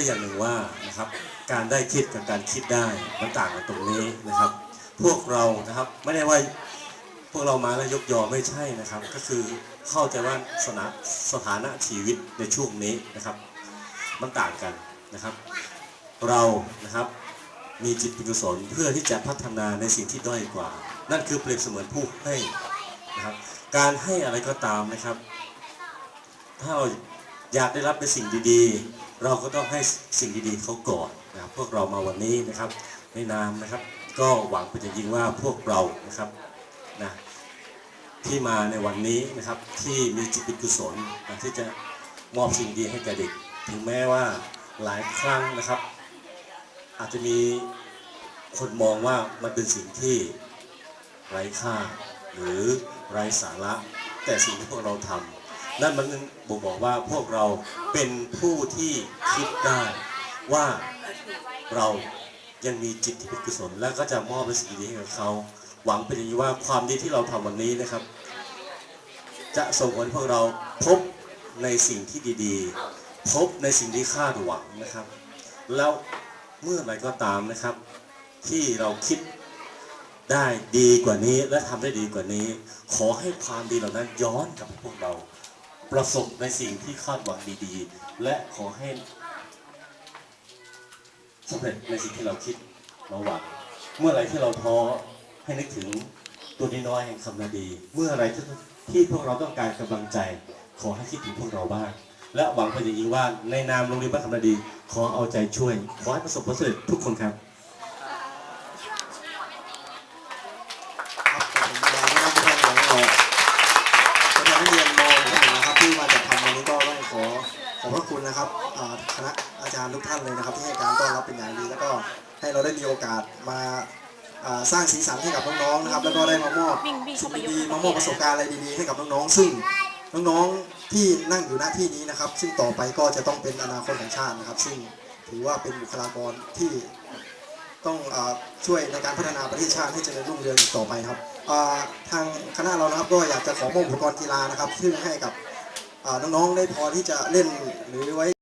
ได้อย่างหนึ่งว่านะครับการได้คิดกับการคิดได้มันต่างกันตรงนี้นะครับ พวกเรานะครับไม่ได้ว่าพวกเรามาแล้วยกยอไม่ใช่นะครับ ก็คือเข้าใจว่าสถานะสถานะชีวิตในช่วงนี้นะครับ มันต่างกันนะครับ เรานะครับมีจิตเป็นกุศลเพื่อที่จะพัฒนาในสิ่งที่ด้อยกว่า นั่นคือเปรียบเสมือนผู้ให้นะครับ การให้อะไรก็ตามนะครับ ถ้าเรา อยากได้รับในสิ่งดีๆ เราก็ต้องให้สิ่งดีๆเขาก่อนนะครับพวกเรามาวันนี้นะครับในนามนะครับ ก็หวังเป็นอย่างยิ่งว่าพวกเรานะครับนะที่มาในวันนี้นะครับที่มีจิตป็นกุศลนะที่จะมอบสิ่งดีให้แก่เด็ก ถึงแม้ว่าหลายครั้งนะครับ อาจจะมีคนมองว่ามันเป็นสิ่งที่ไร้ค่า หรือไร้สาระ แต่สิ่งที่พวกเราทำ นั่นมันบ่งบอกว่าพวกเราเป็นผู้ที่คิดได้ว่าเรายังมีจิตที่เป็นกุศลและก็จะมอบเป็นสิ่งดีให้กับเขา หวังเป็นอย่างนี้ว่าความดีที่เราทำวันนี้นะครับ จะส่งผลให้พวกเราพบในสิ่งที่ดีๆ พบในสิ่งที่คาดหวังนะครับ แล้วเมื่อไรก็ตามนะครับ ที่เราคิดได้ดีกว่านี้และทำได้ดีกว่านี้ ขอให้ความดีเหล่านั้นย้อนกลับมาพวกเรา ประสบในสิ่งที่คาดหวังดีๆ และขอให้สำเร็จในสิ่งที่เราคิดเราหวัง เมื่อไรที่เราท้อให้นึกถึงตัวน้อยแห่งคำนาดี เมื่อไรที่ที่พวกเราต้องการกำลังใจ ขอให้คิดถึงพวกเราบ้าง และหวังเป็นอย่างยิ่งว่าในนามโรงเรียนบ้านคำนาดี ขอเอาใจช่วย ขอให้ประสบผลสำเร็จทุกคนครับ คุณนะครับคณะอาจารย์ทุกท่านเลยนะครับ ที่ให้การต้อนรับเป็นอย่างดี แล้วก็ให้เราได้มีโอกาสมาสร้างสีสันให้กับน้องๆนะครับ แล้วก็ได้มามอบสิ่งไปยกดีๆมามอบประสบการณ์อะไรดีๆให้กับน้องๆซึ่งน้องๆที่นั่งอยู่หน้าที่นี้นะครับ ซึ่งต่อไปก็จะต้องเป็นอนาคตของชาตินะครับ ซึ่งถือว่าเป็นบุคลากรที่ต้องอช่วยในการพัฒนาประเทศชาติให้เจริญรุ่งเรืองอีกต่อไปครับทางคณะเรานะครับก็อยากจะขอมอบอุปกรณ์กีฬานะครับ ซึ่งให้กับ น้องๆได้พอที่จะเล่นหรือไว้